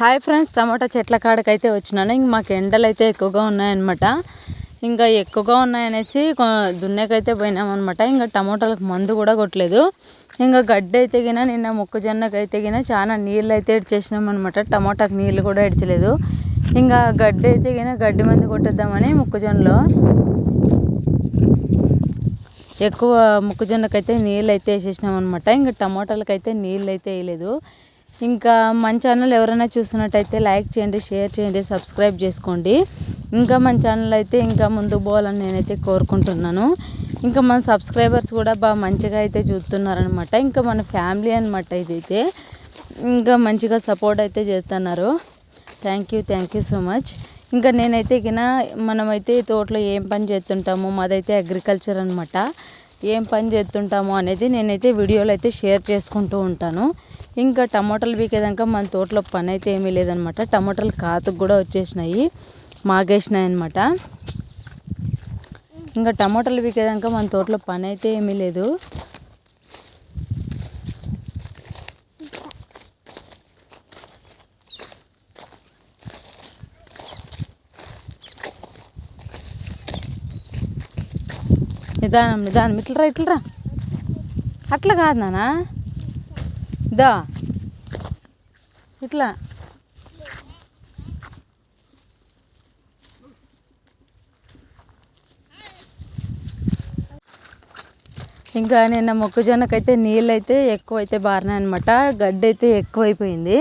Hi friends టమాటా చెట్ల కాడకైతే వచ్చినాను. ఇంక మాకు ఎండలు అయితే ఎక్కువగా ఉన్నాయన్నమాట. ఇంకా ఎక్కువగా ఉన్నాయనేసి దున్నేకైతే పోయినామన్నమాట. ఇంకా టమాటాలకు మందు కూడా కొట్టలేదు. ఇంకా గడ్డి అయితే గిన నిన్న మొక్కజొన్నకు అయితే గిన చాలా నీళ్ళు అయితే ఇడిచేసినామన్నమాట. అనమాట నీళ్ళు కూడా ఇడ్చలేదు. ఇంకా గడ్డి అయితే గిన గడ్డి మందు కొట్టేద్దామని మొక్కజొన్నలో ఎక్కువ మొక్కజొన్నకైతే నీళ్ళు అయితే వేసేసినాం అనమాట ఇంకా టమాటాలకైతే నీళ్ళు అయితే వేయలేదు. ఇంకా మన ఛానల్ ఎవరైనా చూస్తున్నట్టయితే లైక్ చేయండి షేర్ చేయండి సబ్స్క్రైబ్ చేసుకోండి. ఇంకా మన ఛానల్ అయితే ఇంకా ముందుకు పోవాలని నేనైతే కోరుకుంటున్నాను. ఇంకా మన సబ్స్క్రైబర్స్ కూడా బాగా మంచిగా అయితే చూస్తున్నారనమాట ఇంకా మన ఫ్యామిలీ అనమాట ఇదైతే. ఇంకా మంచిగా సపోర్ట్ అయితే చేస్తున్నారు. Thank you thank you so much ఇంకా నేనైతే గిన మనమైతే తోటలో ఏం పని చేస్తుంటాము మాదైతే అగ్రికల్చర్ అనమాట ఏం పని చేస్తుంటాము అనేది నేనైతే వీడియోలో అయితే షేర్ చేసుకుంటూ ఉంటాను. ఇంకా టమాటాలు పీకేదాకా మన తోటలో పని అయితే ఏమీ లేదనమాట. టమాటాలు కాతకు కూడా వచ్చేసినాయి. మాగేసినాయి అనమాట ఇంకా టమాటాలు పీకేదాకా మన తోటలో పని అయితే ఏమీ లేదు. నిదానం నిదానం. ఇట్లరా ఇట్లరా అట్లా కాదు నానా దా. ఇట్లా. ఇంకా నిన్న మొక్కజొన్నకైతే నీళ్ళు అయితే ఎక్కువ అయితే బారినాయి అనమాట గడ్డి అయితే ఎక్కువైపోయింది.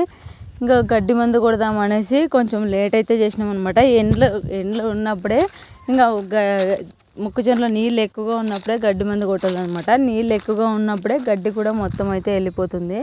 ఇంకా గడ్డి మందు కొడదాం అనేసి కొంచెం లేట్ అయితే చేసినాం అనమాట ఎండ్లు ఎండ్లు ఉన్నప్పుడే ఇంకా మొక్కజొన్నలో నీళ్ళు ఎక్కువగా ఉన్నప్పుడే గడ్డి మందు కొట్టాలన్నమాట. నీళ్ళు ఎక్కువగా ఉన్నప్పుడే గడ్డి కూడా మొత్తం అయితే వెళ్ళిపోతుంది.